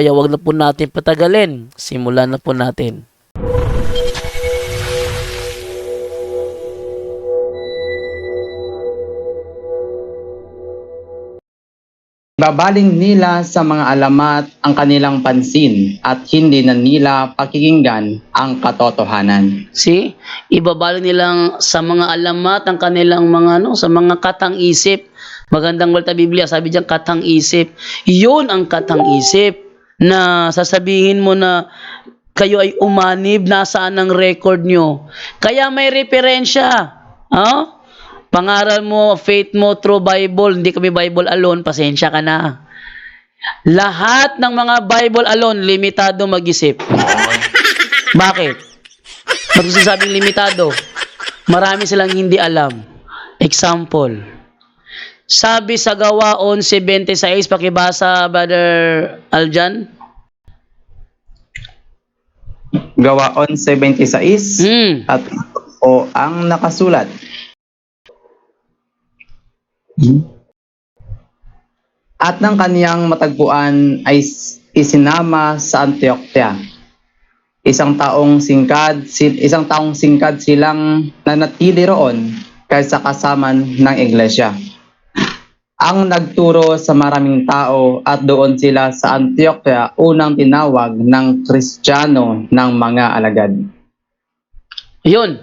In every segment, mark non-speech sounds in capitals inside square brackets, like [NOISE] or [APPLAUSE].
kaya wag na po natin patagalin. Simulan na po natin. Babaling nila sa mga alamat ang kanilang pansin at hindi na nila pakikinggan ang katotohanan. See? Ibabalik nilang sa mga alamat ang kanilang mga ano, sa mga katang isip. Magandang walta Biblia, sabi diyan katang isip. 'Yun ang katang isip na sasabihin mo na kayo ay umanib, nasaan ang record nyo. Kaya may referensya. Ah? Pangaral mo, faith mo through Bible, hindi kami Bible alone, pasensya ka na. Lahat ng mga Bible alone, limitado mag-isip. [LAUGHS] Bakit? Ba't gusto sabing limitado? Marami silang hindi alam. Example. Sabi sa gawa 11.26, pakibasa, Brother Aljan. Gawa 11.76 Hmm. at o ang nakasulat. At ng kaniyang matagpuan ay isinama sa Antioquia. Isang taong singkad, si- isang taong singkad silang nanatili roon kaysa kasaman ng iglesia. Ang nagturo sa maraming tao at doon sila sa Antioquia unang tinawag ng Kristiyano ng mga alagad. Yun.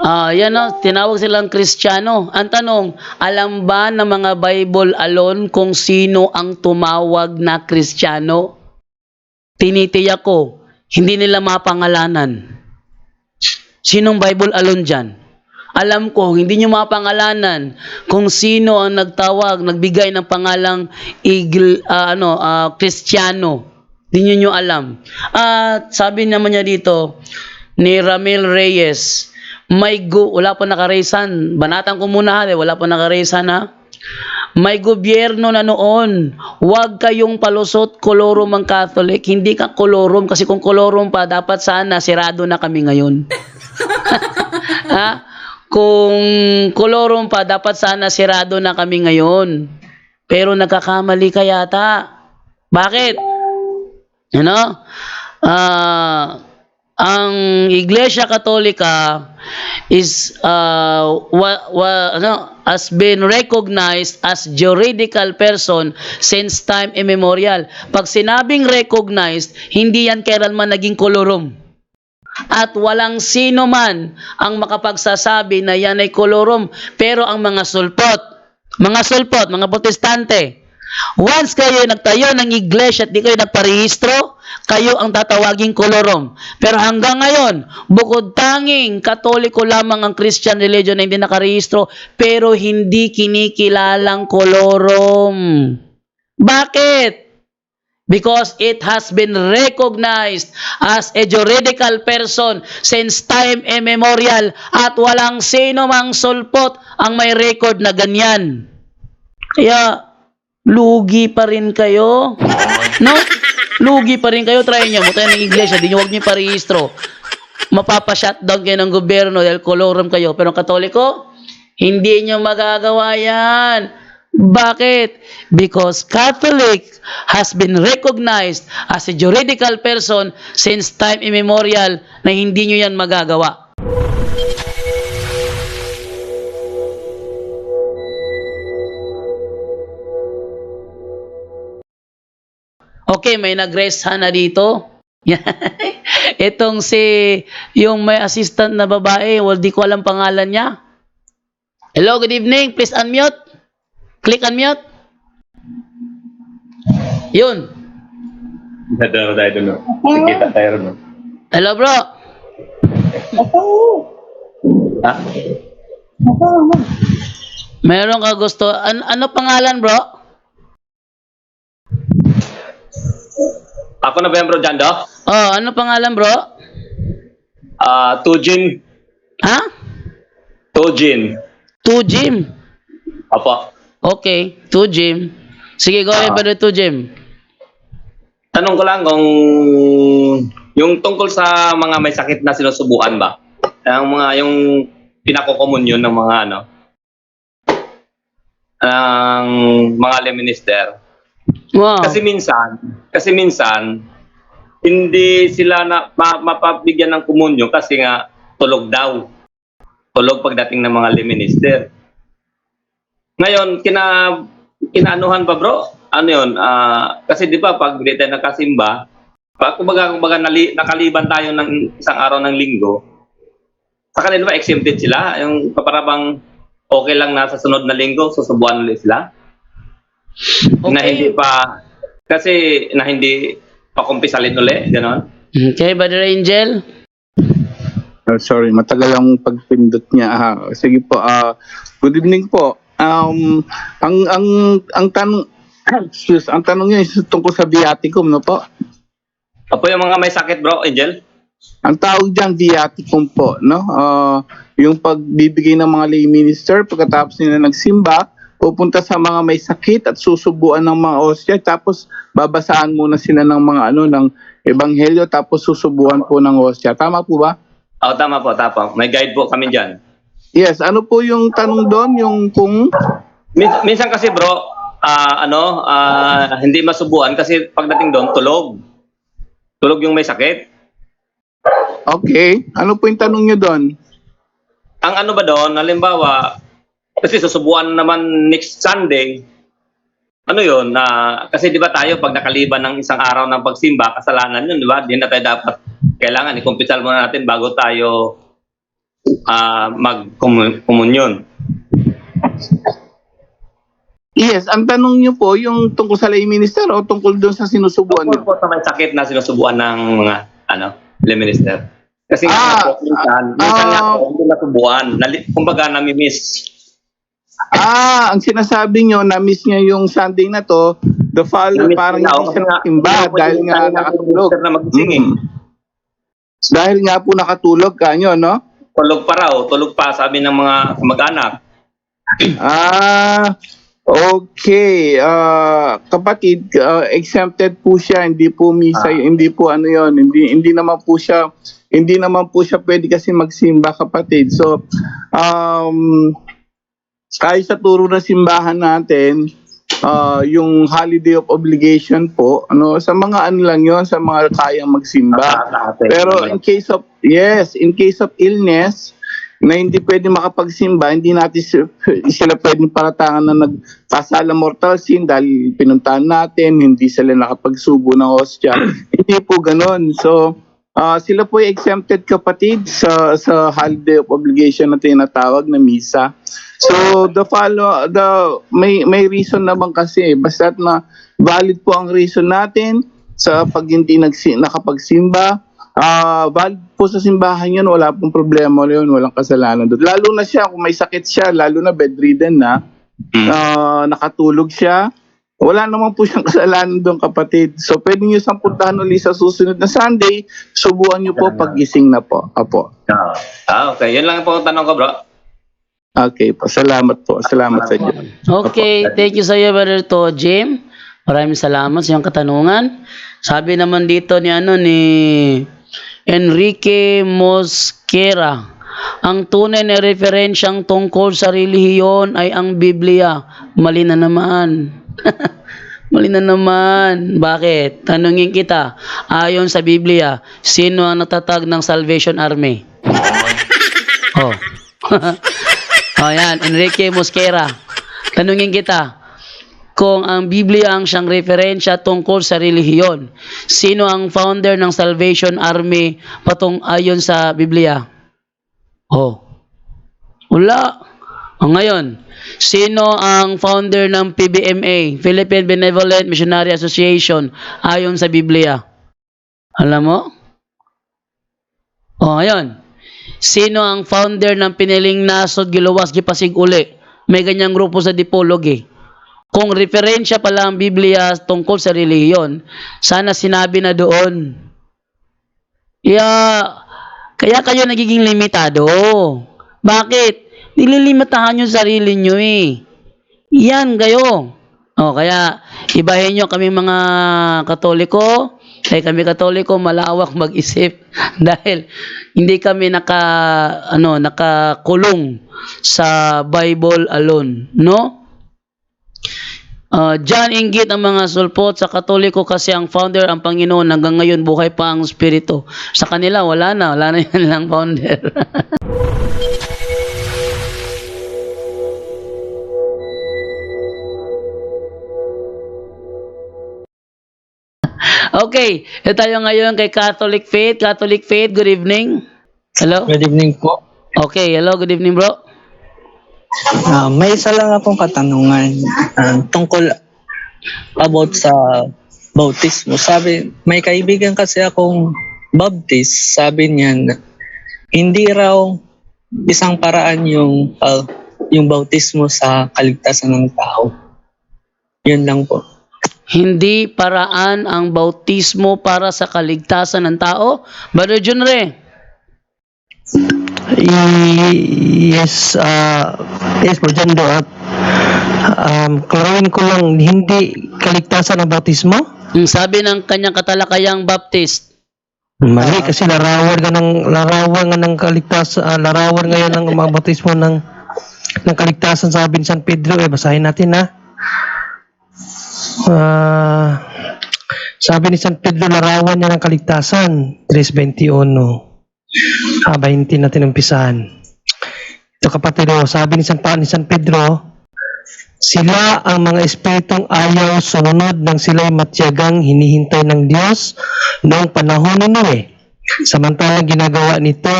Ah, yan na, tinawag silang Kristiyano. Ang tanong, alam ba ng mga Bible alone kung sino ang tumawag na Kristiyano? Tinitiyak ko, hindi nila mapangalanan. Sinong Bible alone dyan? Alam ko, hindi nyo mapangalanan kung sino ang nagtawag, nagbigay ng pangalang igl, ah, ano, ah, Kristiyano. Hindi nyo nyo alam. At sabi naman niya dito, ni Ramil Reyes, may go, wala pa nakaresan. Banatan ko muna ha, eh, wala pa nakaresan ha. May gobyerno na noon, huwag kayong palusot kolorum ang Catholic. Hindi ka kolorum kasi kung kolorum pa, dapat sana sirado na kami ngayon. [LAUGHS] ha? Kung kolorum pa, dapat sana sirado na kami ngayon. Pero nagkakamali ka yata. Bakit? Know? Ah, ang Iglesia Katolika is uh, wa, wa, ano, has been recognized as juridical person since time immemorial. Pag sinabing recognized, hindi yan kailanman naging kolorum. At walang sino man ang makapagsasabi na yan ay kolorum. Pero ang mga sulpot, mga sulpot, mga protestante, once kayo nagtayo ng iglesia at di kayo nagparehistro, kayo ang tatawaging kolorum. Pero hanggang ngayon, bukod tanging katoliko lamang ang Christian religion na hindi nakarehistro, pero hindi kinikilalang kolorum. Bakit? Because it has been recognized as a juridical person since time immemorial at walang sino mang sulpot ang may record na ganyan. Kaya, lugi pa rin kayo. No? Lugi pa rin kayo. Try nyo. Mutayin ng iglesia. Di nyo huwag nyo parehistro. Mapapa-shutdown kayo ng gobyerno dahil kolorum kayo. Pero ang katoliko, hindi nyo magagawa yan. Bakit? Because Catholic has been recognized as a juridical person since time immemorial na hindi nyo yan magagawa. Okay, may nag-raise hand na dito. [LAUGHS] Itong si, yung may assistant na babae, well, di ko alam pangalan niya. Hello, good evening. Please unmute. Click unmute. Yun. Nadara tayo doon. no? Nakita tayo no? Hello, bro. Ha? Meron ka gusto. An- ano pangalan, bro? Ako na ba yan, bro, Jando? Oh, ano pangalan, bro? Ah, Tujin. Ha? Tujin. To Jim. Apo. Okay, to Jim. Sige, go ahead, Ah. brother, to Jim. Tanong ko lang kung yung tungkol sa mga may sakit na sinusubuan ba? Ang mga yung pinako-common yun ng mga ano ng mga minister. Wow. Kasi minsan, kasi minsan hindi sila na ma, mapabigyan ng komunyo kasi nga tulog daw. Tulog pagdating ng mga minister. Ngayon, kina kinaanuhan pa bro? Ano 'yon? Ah, kasi 'di ba pag hindi tayo nakasimba, pag kumbaga, kumbaga nali, nakaliban tayo ng isang araw ng linggo, sa kanila ba exempted sila? Yung parabang okay lang na sa sunod na linggo, susubuan ulit sila? na hindi Okay. pa kasi na hindi pa kumpisalin uli, gano'n. Okay, brother Angel. Oh, sorry, matagal ang pagpindot niya. Ah, sige po. ah good evening po. Um, ang ang ang tanong [CLEARS THROAT] excuse, ang tanong niya is tungkol sa viaticum, no po? Apo yung mga may sakit, bro, Angel. Ang tawag diyan viaticum po, no? Ah, yung pagbibigay ng mga lay minister pagkatapos nila nagsimba, pupunta sa mga may sakit at susubuan ng mga osya tapos babasaan muna sila ng mga ano ng ebanghelyo tapos susubuan po ng osya. Tama po ba? Oh, tama po, tama. May guide po kami diyan. Yes, ano po yung tanong doon? Yung kung Min- minsan kasi, bro, ah, ano, ah, hindi masubuan kasi pagdating doon tulog. Tulog yung may sakit. Okay. Ano po yung tanong nyo doon? Ang ano ba doon, halimbawa, kasi susubuan naman next Sunday, ano yun, na kasi di ba tayo pag nakaliban ng isang araw ng pagsimba, kasalanan yun, di ba? Di na tayo dapat, kailangan ikumpisal muna natin bago tayo ah mag-communion. Yes, ang tanong nyo po, yung tungkol sa lay minister o tungkol doon sa sinusubuan Tungkol nyo? po sa may sakit na sinusubuan ng mga, ano, lay minister. Kasi nga Ah, po, minsan, minsan nga ah. po, hindi nasubuan. Nali, kumbaga, nami-miss. Ah, ang sinasabi nyo, na-miss nyo yung Sunday na to, the follow, Nami-miss parang nila, hindi oh, siya nga, po dahil nga nakatulog. na eh. Mm. Dahil nga po nakatulog ka nyo, no? Tulog pa raw, tulog pa, sabi ng mga kamag-anak. Ah, okay. Ah, kapatid, ah, exempted po siya, hindi po misa, Ah. hindi po ano 'yon, hindi hindi naman po siya hindi naman po siya pwede kasi magsimba kapatid. So, um kahit sa turo ng simbahan natin, ah, yung holiday of obligation po, ano, sa mga ano lang 'yon, sa mga kayang magsimba. Pero in case of yes, in case of illness na hindi pwede makapagsimba, hindi natin si- [LAUGHS] sila pwedeng paratangan na nagkasala mortal sin dahil pinuntahan natin, hindi sila nakapagsubo ng hostya. [CLEARS THROAT] hindi po ganun. So, ah, sila po ay exempted kapatid sa sa holiday of obligation na tinatawag na misa. So, the follow the may may reason naman kasi basta na valid po ang reason natin sa pag hindi nagsi, nakapagsimba. Ah, valid po sa simbahan yun, wala pong problema yun, walang kasalanan doon. Lalo na siya, kung may sakit siya, lalo na bedridden na, ah, nakatulog siya, wala naman po siyang [LAUGHS] kasalanan doon kapatid. So pwede niyo siyang puntahan ulit sa susunod na Sunday, subuan niyo po pag-gising na po. Apo. Ah, okay. Yan lang po ang tanong ko, bro. Okay po, salamat po. Salamat sa inyo. Okay, thank you sa iyo, brother to Jim. Maraming salamat sa iyong katanungan. Sabi naman dito ni ano ni Enrique Mosquera, ang tunay na referensyang tungkol sa relihiyon ay ang Biblia. Mali na naman. [LAUGHS] Mali na naman. Bakit? Tanungin kita. Ayon sa Biblia, sino ang natatag ng Salvation Army? [LAUGHS] Oh. [LAUGHS] oh, yan. Enrique Mosquera. Tanungin kita. Kung ang Biblia ang siyang referensya tungkol sa relihiyon, sino ang founder ng Salvation Army patong ayon sa Biblia? Oh. Wala. O ngayon, sino ang founder ng PBMA, Philippine Benevolent Missionary Association, ayon sa Biblia? Alam mo? O, ngayon. Sino ang founder ng piniling nasod giluwas gipasig uli? May ganyang grupo sa Dipolog eh. Kung referensya pala ang Biblia tungkol sa relihiyon, sana sinabi na doon. Kaya, kaya kayo nagiging limitado. Bakit? Nililimitahan yung sarili nyo eh. Yan kayo. O, kaya ibahin nyo kami mga katoliko, kaya kami katoliko malawak mag-isip [LAUGHS] dahil hindi kami naka ano nakakulong sa Bible alone, no? Uh, John inggit ang mga sulpot sa katoliko kasi ang founder ang Panginoon hanggang ngayon buhay pa ang Espiritu. Sa kanila wala na, wala na [LAUGHS] yan lang founder. [LAUGHS] okay, ito tayo ngayon kay Catholic Faith. Catholic Faith, good evening. Hello? Good evening po. Okay, hello, good evening bro. Ah, may isa lang akong katanungan ah, tungkol about sa bautismo. Sabi, may kaibigan kasi akong baptist, sabi niya na hindi raw isang paraan yung ah, yung bautismo sa kaligtasan ng tao. Yun lang po. Hindi paraan ang bautismo para sa kaligtasan ng tao. Brother Junre, yes, ah yes po, Jando. At um, klaruhin ko lang, hindi kaligtasan ng bautismo? ang sabi ng kanyang katalakayang Baptist, Mali kasi larawan nga ng larawan nga ng kaligtasan, ah, larawan ngayon ng mga bautismo ng ng kaligtasan sabi ni San Pedro eh basahin natin ha. Ah, sabi ni San Pedro larawan niya ng kaligtasan 3:21. Ah, 20 natin umpisahan. Ito kapatid, oh, sabi ni San, Pa- ni San Pedro, sila ang mga espiritong ayaw sumunod nang sila'y matyagang hinihintay ng Diyos noong panahon ni Noe. Samantalang ginagawa nito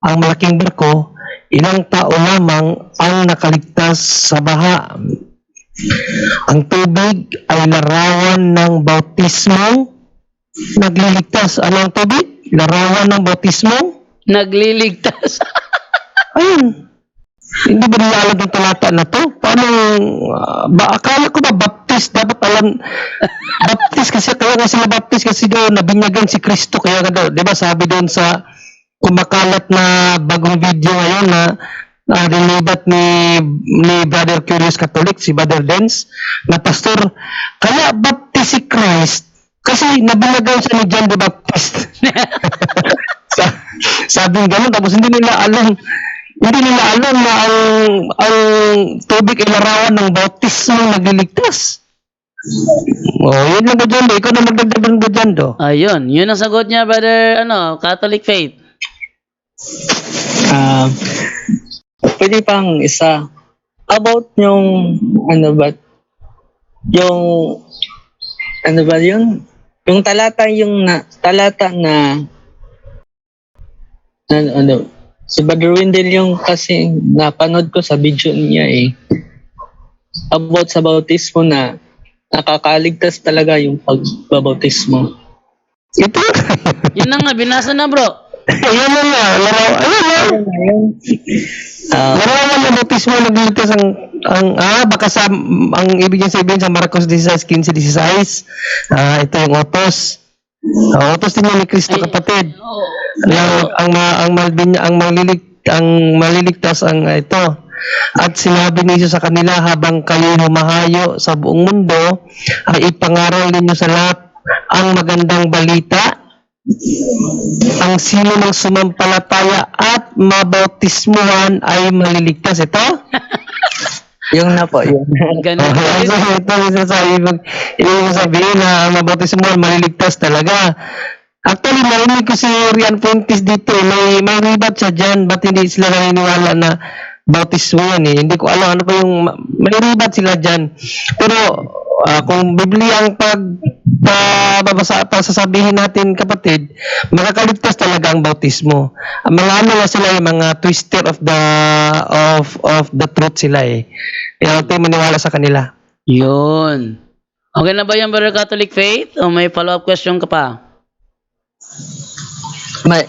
ang malaking barko, ilang tao lamang ang nakaligtas sa baha. Ang tubig ay larawan ng bautismo nagliligtas. Ano ang tubig? Larawan ng bautismo? nagliligtas. [LAUGHS] Ayun. Hindi ba nila alam ng talata na to? Paano, ah, ba, akala ko ba baptist, dapat alam, [LAUGHS] baptist kasi, kaya nga sila baptist kasi doon, nabinyagan si Kristo, kaya nga daw, di ba sabi doon sa kumakalat na bagong video ngayon na uh, nilibat ni, ni Brother Curious Catholic, si Brother Dens, na pastor, kaya baptist si Christ, kasi nabinyagan siya ni John the Baptist. [LAUGHS] Sa, sabi gano'n, tapos hindi nila alam, hindi nila alam na ang, ang tubig ay larawan ng bautismo nagliligtas. Oh, yun lang ba dyan, do? Ikaw na magdagdag ba dyan, do? Ayun, yun ang sagot niya, brother, ano, Catholic Faith. Ah, pwede pang isa about yung ano ba yung ano ba yun yung talata yung na, talata na ano, ano si Brother Wendell yung kasi napanood ko sa video niya eh about sa bautismo na nakakaligtas talaga yung pagbabautismo. Ito. Yun na nga, binasa na bro. Ayun na nga. Ayun na. Ah, Larawan ng bautismo nagliligtas ang, ang, ah, baka sa, ang ibig niya sabihin sa Marcos 16, 15, 16, ah, ito yung otos. Ah, otos din ni Kristo, kapatid. Oh, ang ang ang malbin ang malilig ang maliligtas ang ah, ito. At sinabi niyo sa kanila habang kayo humahayo sa buong mundo ay ipangaral ninyo sa lahat ang magandang balita ang sino ng sumampalataya at mabautismuhan ay maliligtas ito [LAUGHS] yung na po, yun. ganun. [LAUGHS] Oh, so, ito yung mag ibig sabihin na ang mabautismuhan maliligtas talaga Actually, narinig ko si Rian Fuentes dito. May, may ribat siya dyan. Ba't hindi sila naniniwala na bautismo yan eh. Hindi ko alam ano pa yung... May ribat sila dyan. Pero ah, kung Biblia ang pag pababasa, pasasabihin natin kapatid, makakaligtas talaga ang bautismo. Ang Mga ano na sila eh, mga twister of the of of the truth sila eh. Kaya tayo maniwala sa kanila. Yun. Okay na ba yan, brother Catholic Faith? O may follow-up question ka pa? May,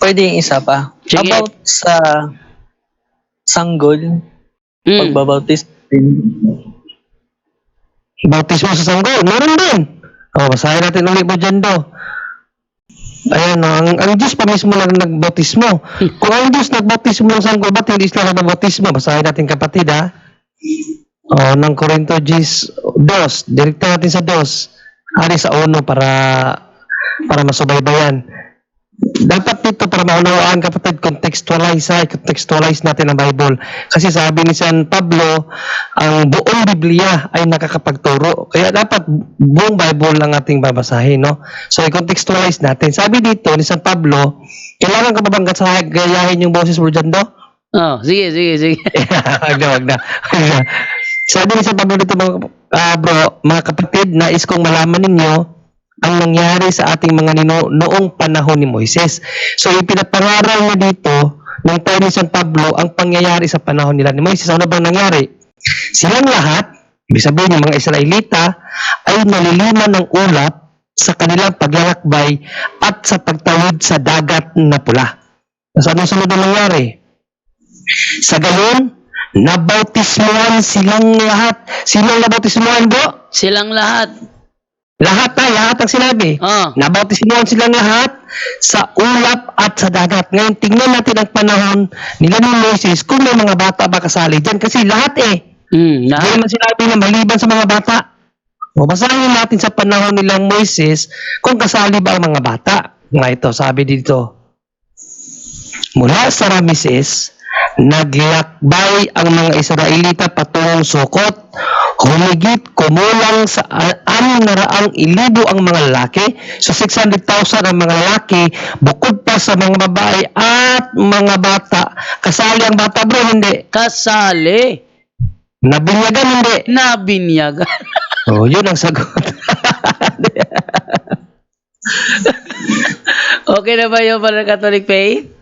pwede yung isa pa. Sige. About sa sanggol, Mm. pagbabautis din. Bautismo sa sanggol, meron din. O, basahin natin ulit mo dyan do. Ayan, ang, ang Diyos pa mismo lang nagbautismo. Kung ang Diyos nagbautismo ng sanggol, ba't hindi sila nagbautismo? Basahin natin kapatid, ha? O, ng Corinto Gis 2. Direkta natin sa 2. Ari sa 1 para para masubaybayan. Dapat dito para maunawaan kapatid, contextualize ha, contextualize natin ang Bible. Kasi sabi ni San Pablo, ang buong Biblia ay nakakapagturo. Kaya dapat buong Bible lang ating babasahin, no? So, i-contextualize natin. Sabi dito ni San Pablo, kailangan ka ba bang gayahin yung boses mo dyan, do? Oh, sige, sige, sige. [LAUGHS] wag na, wag na. Sabi ni San Pablo dito, mga, ah, bro, mga kapatid, nais kong malaman ninyo ang nangyari sa ating mga nino noong panahon ni Moises. So, ipinapangaral niya dito ng tayo San Pablo ang pangyayari sa panahon nila ni Moises. Ano bang nangyari? Silang lahat, ibig sabihin yung mga Israelita, ay naliliman ng ulap sa kanilang paglalakbay at sa pagtawid sa dagat na pula. So, anong sunod na nangyari? Sa gayon, nabautismuhan silang lahat. Sinong nabautismuhan, bro? Silang lahat. Lahat na, lahat ang sinabi. Oh. Nabautismuhan silang lahat sa ulap at sa dagat. Ngayon, tingnan natin ang panahon nila ni Moses kung may mga bata ba kasali dyan. Kasi lahat eh. Mm, Hindi lahat. naman sinabi na maliban sa mga bata. O basahin natin sa panahon nilang Moises kung kasali ba ang mga bata. Nga ito, sabi dito. Mula sa Rameses, naglakbay ang mga Israelita patungong Sukot. Humigit kumulang sa anim na raang ilibo ang mga lalaki. So 600,000 ang mga lalaki bukod pa sa mga babae at mga bata. Kasali ang bata bro, hindi. Kasali. Nabinyagan, hindi. Nabinyagan. [LAUGHS] Oh, yun ang sagot. [LAUGHS] okay na ba yun para Catholic faith?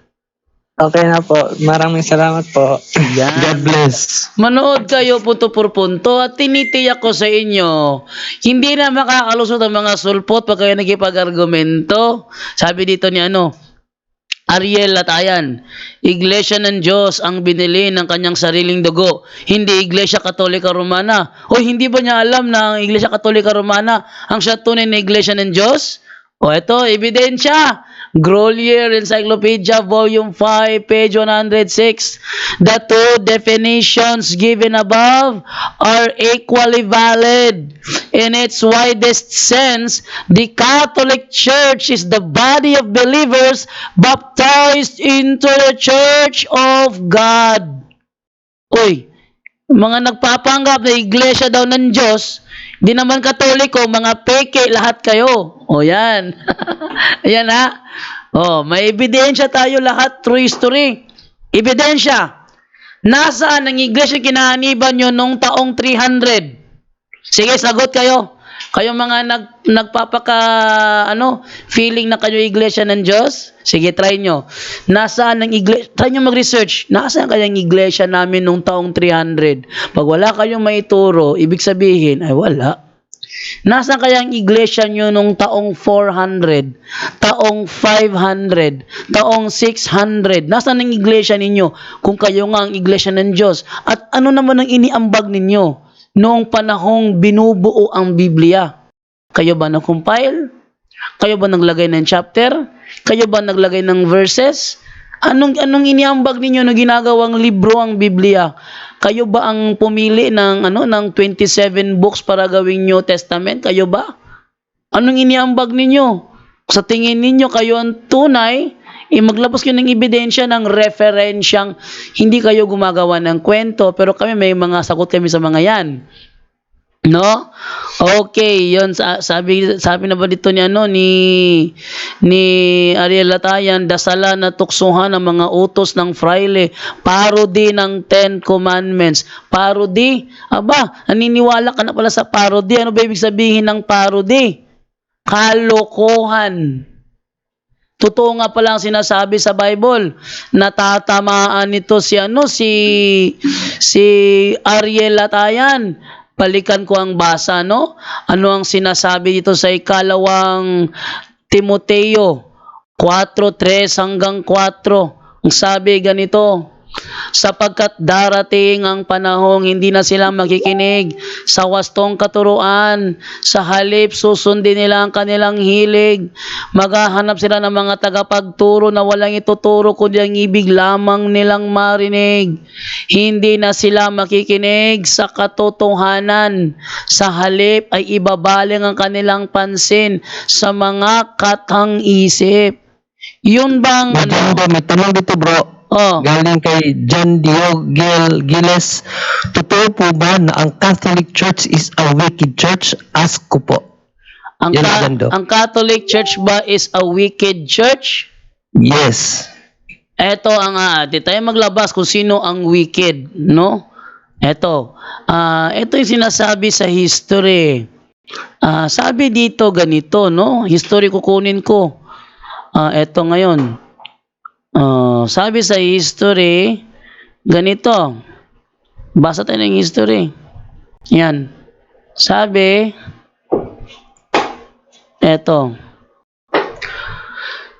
Okay na po. Maraming salamat po. Yan. God bless. Manood kayo punto por punto at tinitiyak ko sa inyo, hindi na makakalusot ang mga sulpot pag kayo nagkipag-argumento. Sabi dito ni ano, Ariel Latayan, Iglesia ng Diyos ang binili ng kanyang sariling dugo, hindi Iglesia Katolika Romana. O hindi ba niya alam na ang Iglesia Katolika Romana ang siya tunay na Iglesia ng Diyos? O ito, ebidensya. Grolier Encyclopedia Volume 5, page 106. The two definitions given above are equally valid. In its widest sense, the Catholic Church is the body of believers baptized into the Church of God. Uy, mga nagpapanggap na iglesia daw ng Diyos, di naman katoliko, mga peke lahat kayo. O yan. [LAUGHS] Ayan ha. O, may ebidensya tayo lahat, true history. Ebidensya. Nasaan ang iglesia kinahaniban nyo nung taong 300? Sige, sagot kayo. Kayo mga nag, nagpapaka, ano, feeling na kayo iglesia ng Diyos? Sige, try nyo. Nasaan ang iglesia? Try nyo mag-research. Nasaan kayang iglesia namin nung taong 300? Pag wala kayong maituro, ibig sabihin, ay wala. Nasaan kaya ang iglesia nyo nung taong 400, taong 500, taong 600? Nasaan ang iglesia ninyo kung kayo nga ang iglesia ng Diyos? At ano naman ang iniambag ninyo noong panahong binubuo ang Biblia? Kayo ba nag-compile? Kayo ba naglagay ng chapter? Kayo ba naglagay ng verses? Anong anong iniambag ninyo na ginagawang libro ang Biblia? Kayo ba ang pumili ng ano ng 27 books para gawing New Testament? Kayo ba? Anong iniambag ninyo? Sa tingin ninyo kayo ang tunay, eh maglabas kayo ng ebidensya ng referensyang hindi kayo gumagawa ng kwento pero kami may mga sagot kami sa mga yan. No? Okay, 'yon sabi sabi na ba dito ni ano ni ni Ariel Latayan, dasala na tuksuhan ng mga utos ng fraile, parody ng Ten Commandments. Parody? Aba, naniniwala ka na pala sa parody. Ano ba ibig sabihin ng parody? Kalokohan. Totoo nga pala ang sinasabi sa Bible. Natatamaan nito si ano si si Ariel Latayan. Balikan ko ang basa, no? Ano ang sinasabi dito sa ikalawang Timoteo 4.3 hanggang 4. Ang sabi ganito, sapagkat darating ang panahong hindi na sila makikinig sa wastong katuruan. Sa halip, susundin nila ang kanilang hilig. Maghahanap sila ng mga tagapagturo na walang ituturo kundi ang ibig lamang nilang marinig. Hindi na sila makikinig sa katotohanan. Sa halip ay ibabaling ang kanilang pansin sa mga katang isip. Yun bang ano? May tanong dito bro. Oh, Galing kay John Diogel Giles. Totoo po ba na ang Catholic Church is a wicked church? Ask ko po. ang, Yan ka- ang Catholic Church ba is a wicked church? Yes. Eto ang ah, di tayo maglabas kung sino ang wicked, no? Eto, ah, ito yung sinasabi sa history. Ah, sabi dito ganito, no? History kukunin ko. Ah, eto ngayon. Ah, sabi sa history, ganito. Basa tayo ng history. Yan. Sabi, eto.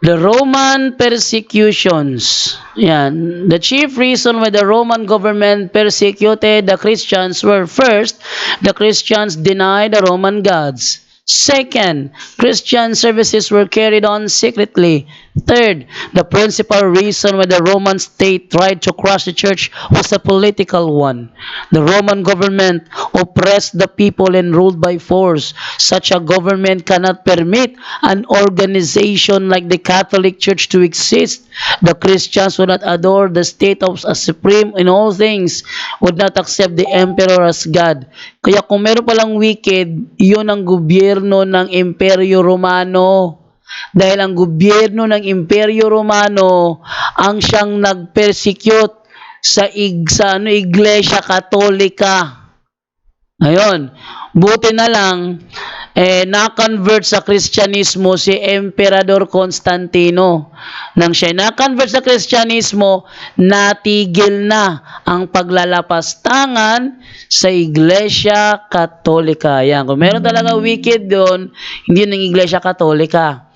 The Roman persecutions. Yan. The chief reason why the Roman government persecuted the Christians were first, the Christians denied the Roman gods. Second, Christian services were carried on secretly. Third, the principal reason why the Roman state tried to crush the church was a political one. The Roman government oppressed the people and ruled by force. Such a government cannot permit an organization like the Catholic Church to exist. The Christians would not adore the state of as supreme in all things, would not accept the emperor as God. Kaya kung meron palang wicked, yun ang gobyerno ng Imperyo Romano. Dahil ang gobyerno ng Imperyo Romano ang siyang nag-persecute sa, ig, sa ano, Iglesia Katolika. Ngayon, buti na lang, eh, na-convert sa Kristyanismo si Emperador Constantino. Nang siya na-convert sa Kristyanismo, natigil na ang paglalapastangan sa Iglesia Katolika. Yan. Kung meron talaga wicked doon, hindi ng Iglesia Katolika.